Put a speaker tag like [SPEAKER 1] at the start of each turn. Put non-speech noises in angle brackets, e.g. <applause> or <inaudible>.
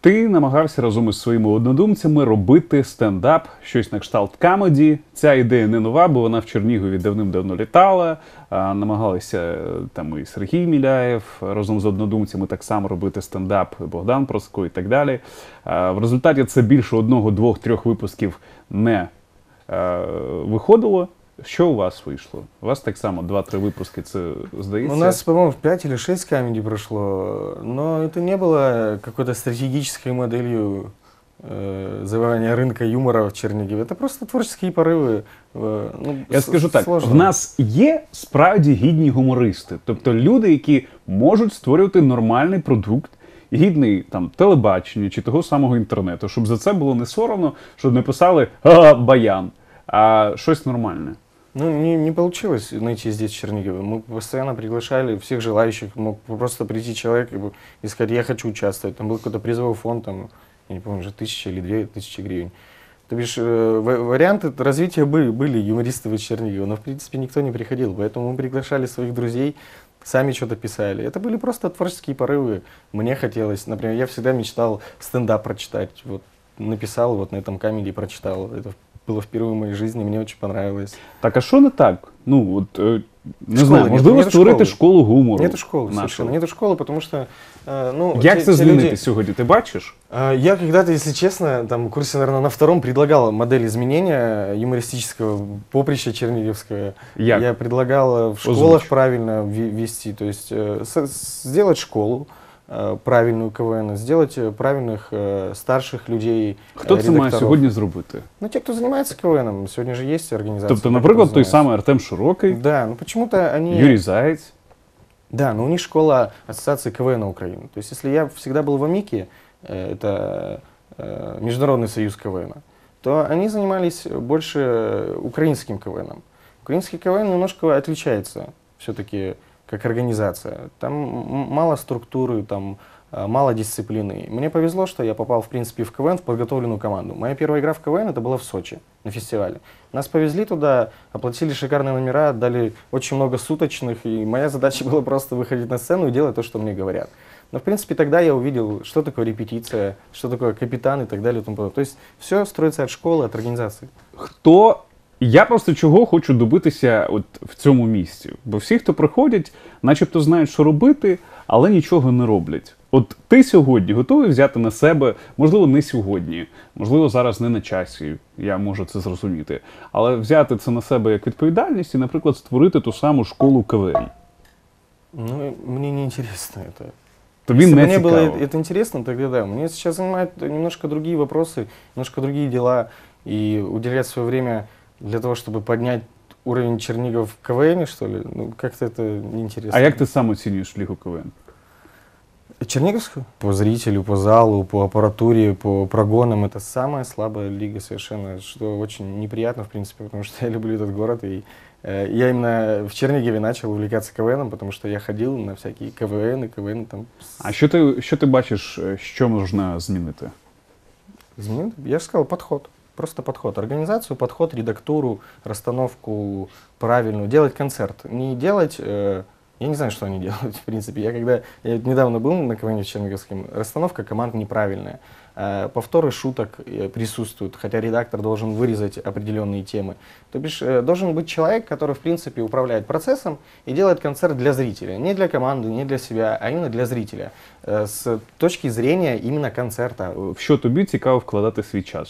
[SPEAKER 1] Ти намагався разом із своїми однодумцями робити стендап, щось на кшталт камеді. Ця ідея не нова, бо вона в Чернігові давним-давно літала. Намагалися е, там і Сергій Міляєв разом з однодумцями так само робити стендап, Богдан Проско і так далі. В результаті це більше одного, двох, трьох випусків не е, виходило. Що у вас вийшло? У вас так само два-три випуски, це здається.
[SPEAKER 2] У нас, по-моему, 5 или 6 камеди прошло, но это не было какой-то стратегической моделью э, завоевания рынка юмора в Чернигове. Это просто творческие порывы. э, ну,
[SPEAKER 1] Я
[SPEAKER 2] с-
[SPEAKER 1] скажу так:
[SPEAKER 2] сложно.
[SPEAKER 1] в нас є справді гідні гумористи, тобто люди, які можуть створювати нормальний продукт, гідний там телебачення чи того самого інтернету, щоб за це було не соромно, щоб не писали а, баян, а щось нормальне.
[SPEAKER 2] Ну, не, не получилось найти здесь, Чернигове. Мы постоянно приглашали всех желающих. Мог просто прийти человек и, сказать, я хочу участвовать. Там был какой-то призовой фонд, там, я не помню, уже тысяча или две тысячи гривен. То бишь, э, ва- варианты развития были, были юмористы в Чернигове, но, в принципе, никто не приходил. Поэтому мы приглашали своих друзей, сами что-то писали. Это были просто творческие порывы. Мне хотелось, например, я всегда мечтал стендап прочитать. Вот написал, вот на этом камеди прочитал. Это было впервые в моей жизни, мне очень понравилось.
[SPEAKER 1] Так, а що не так? Ну, от, е, не
[SPEAKER 2] Школи
[SPEAKER 1] знаю,
[SPEAKER 2] нет,
[SPEAKER 1] можливо,
[SPEAKER 2] нету
[SPEAKER 1] створити школу гумору.
[SPEAKER 2] Нету школы, совершенно. Нету школы, потому что, э, ну...
[SPEAKER 1] Як
[SPEAKER 2] те-
[SPEAKER 1] це змінити
[SPEAKER 2] люди-
[SPEAKER 1] сьогодні? Ти бачиш?
[SPEAKER 2] А, Я когда-то, если честно, там, в курсе, наверное, на втором предлагал модель изменения юмористического поприща черниговского.
[SPEAKER 1] Як?
[SPEAKER 2] Я предлагал э, в школах
[SPEAKER 1] Озвучь.
[SPEAKER 2] правильно ве- вести, то есть э, сделать школу э, правильную КВН, сделать э, правильных э, старших людей,
[SPEAKER 1] Хто
[SPEAKER 2] э,
[SPEAKER 1] це має
[SPEAKER 2] редакторов.
[SPEAKER 1] сьогодні зробити?
[SPEAKER 2] Ну, те, кто занимается КВНом, сегодня же есть организация.
[SPEAKER 1] Тобто, наприклад, той самий Артем Широкий,
[SPEAKER 2] Да, ну почему-то они...
[SPEAKER 1] Юрій Заєць.
[SPEAKER 2] Да, но у них школа ассоциации КВН Украины. То есть, если я всегда был в АМИКе, э, это э, Международный союз КВН, то они занимались больше украинским КВНом. Украинский КВН немножко отличается все-таки как организация. Там мало структуры, там э, мало дисциплины. Мне повезло, что я попал, в принципе, в КВН, в подготовленную команду. Моя первая игра в КВН это была в Сочи, на фестивале. Нас повезли туда, оплатили шикарные номера, дали очень много суточных, и моя задача <laughs> была просто выходить на сцену и делать то, что мне говорят. Но, в принципе, тогда я увидел, что такое репетиция, что такое капитан и так далее. И тому подобное. То есть все строится от школы, от организации.
[SPEAKER 1] Хто. Я просто чого хочу добитися от в цьому місці. Бо всі, хто приходять, начебто знають, що робити, але нічого не роблять. От ти сьогодні готовий взяти на себе, можливо, не сьогодні, можливо, зараз не на часі, я можу це зрозуміти. Але взяти це на себе як відповідальність і, наприклад, створити ту саму школу КВН.
[SPEAKER 2] Ну, и мне не интересно это.
[SPEAKER 1] Тобі
[SPEAKER 2] Если бы
[SPEAKER 1] не
[SPEAKER 2] мне
[SPEAKER 1] цікаво.
[SPEAKER 2] было это интересно, тогда да. Мне сейчас занимают немножко другие вопросы, немножко другие дела. И уделять свое время для того, чтобы поднять уровень Чернигов в КВН, что ли, ну, как-то это неинтересно.
[SPEAKER 1] А як ти сам оцінюєш лігу КВН?
[SPEAKER 2] Черниговскую? По зрителю, по залу, по аппаратуре, по прогонам. Это самая слабая лига совершенно, что очень неприятно, в принципе, потому что я <laughs> люблю этот город. И э, я именно в Чернигове начал увлекаться КВНом, потому что я ходил на всякие КВН и КВН там. с-
[SPEAKER 1] А що ти, що ти бачиш, е, що можна змінити?
[SPEAKER 2] Изменил? Я же сказал, подход. Просто подход. Организацию, подход, редактуру, расстановку правильную. Делать концерт. Не делать... э, я не знаю, что они <laughs> делают, в принципе. Я когда... Я вот недавно был на КВН в Черниговском. Расстановка команд неправильная. Э, повторы шуток э, присутствуют, хотя редактор должен вырезать определенные темы. То бишь, э, должен быть человек, который, в принципе, управляет процессом и делает концерт для зрителя. Не для команды, не для себя, а именно для зрителя. Э, с точки зрения именно концерта.
[SPEAKER 1] В що тобі цікаво вкладати свій час?